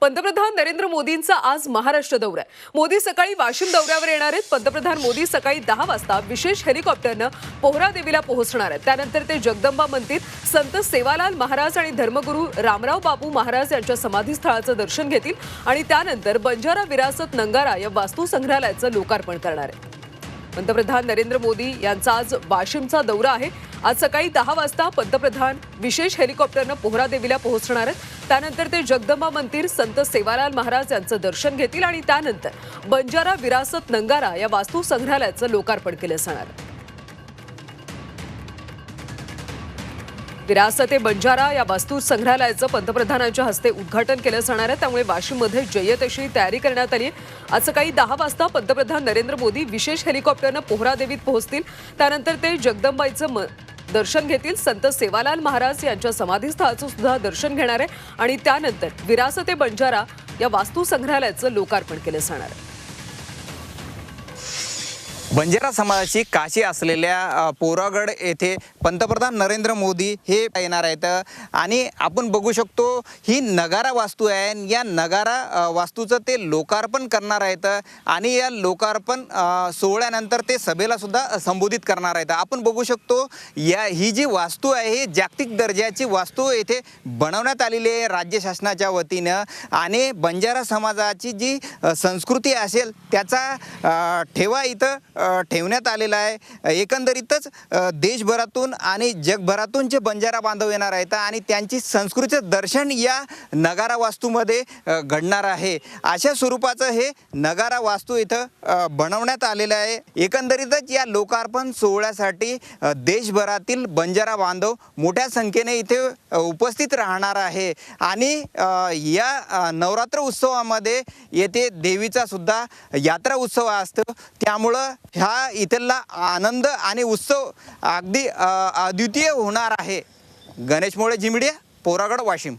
पंतप्रधान नरेंद्र मोदींचा आज महाराष्ट्र दौरा आहे. मोदी सकाळी वाशिम दौऱ्यावर येणार आहेत. पंतप्रधान मोदी सकाळी दहा वाजता विशेष हेलिकॉप्टरनं पोहरा देवीला पोहोचणार आहेत. त्यानंतर ते जगदंबा मंदिर संत सेवालाल महाराज आणि धर्मगुरू रामराव बापू महाराज यांच्या समाधीस्थळाचं दर्शन घेतील आणि त्यानंतर बंजारा विरासत नंगारा या वास्तू संग्रहालयाचं लोकार्पण करणार आहेत. पंतप्रधान नरेंद्र मोदी यांचा आज वाशिमचा दौरा आहे. आज सकाळी दहा वाजता पंतप्रधान विशेष हेलिकॉप्टरनं पोहरादेवीला पोहोचणार आहेत. त्यानंतर ते जगदंबा मंदिर संत सेवालाल महाराज यांचं दर्शन घेतील आणि त्यानंतर बंजारा विरासत नंगारा या वास्तू संग्रहालयाचं लोकार्पण केलं जाणार. विरासत बंजारा या वास्तू संग्रहालयाचं पंतप्रधानांच्या हस्ते उद्घाटन केलं जाणार आहे. त्यामुळे वाशिममध्ये जय्यत अशी तयारी करण्यात आली आज सकाळी दहा वाजता पंतप्रधान नरेंद्र मोदी विशेष हेलिकॉप्टरनं पोहरादेवीत पोहोचतील. त्यानंतर ते जगदंबाईचं म दर्शन घेतील. संत सेवालाल महाराज यांच्या समाधीस्थळाचं सुद्धा दर्शन घेणार आहे. आणि त्यानंतर विरासत ए बंजारा या वास्तू संग्रहालयाचं लोकार्पण केलं जाणार आहे. बंजारा समाजाची काशी असलेल्या पोरागड येथे पंतप्रधान नरेंद्र मोदी हे येणार आहेत. आणि आपण बघू शकतो ही नगारा वास्तू आहे या नगारा वास्तूचं ते लोकार्पण करणार आहेत आणि या लोकार्पण सोहळ्यानंतर ते सभेला सुद्धा संबोधित करणार आहेत. आपण बघू शकतो या ही जी वास्तू आहे ही जागतिक दर्जाची वास्तू येथे बनवण्यात आलेली आहे राज्य शासनाच्या वतीनं. आणि बंजारा समाजाची जी संस्कृती असेल त्याचा ठेवा इथं ठेवण्यात आलेला आहे. एकंदरीतच देशभरातून आणि जगभरातून जे बंजारा बांधव येणार आहेत आणि त्यांची संस्कृतीचं दर्शन या नगारा वास्तूमध्ये घडणार आहे. अशा स्वरूपाचं हे नगारा वास्तू इथं बनवण्यात आलेलं आहे. एकंदरीतच या लोकार्पण सोहळ्यासाठी देशभरातील बंजारा बांधव मोठ्या संख्येने इथे उपस्थित राहणार आहे. आणि या नवरात्र उत्सवामध्ये येथे देवीचा सुद्धा यात्रा उत्सव असतो. त्यामुळं ह्या इथला आनंद आणि उत्सव अगदी अद्वितीय होणार आहे. गणेश मोळे जिमडिया पोरागड वाशिम.